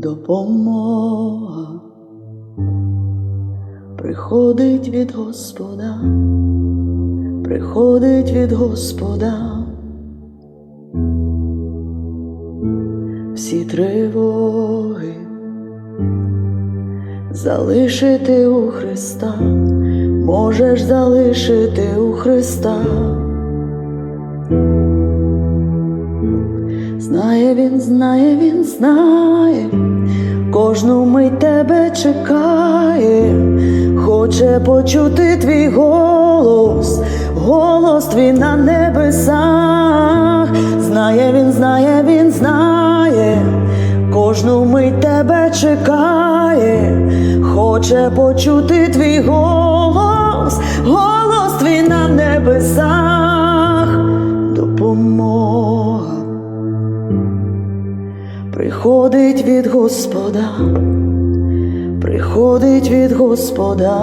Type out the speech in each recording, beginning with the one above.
допомога приходить від Господа, приходить від Господа. Всі тривоги залишити у Христа, можеш залишити у Христа. Знає він, знає він, знає, кожну мить тебе чекає, хоче почути твій голос, голос твій на небесах. Знає він, знає він, знає, кожну мить тебе чекає, хоче почути твій голос, приходить від Господа, приходить від Господа.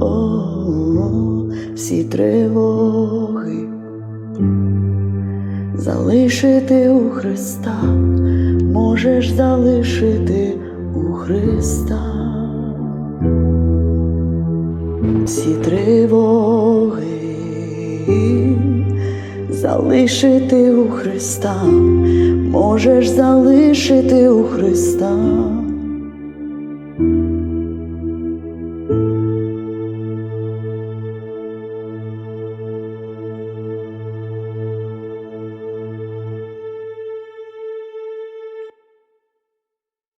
О, всі тривоги залишити у Христа, можеш залишити у Христа. Всі тривоги залишити у Христа, можеш залишити у Христа.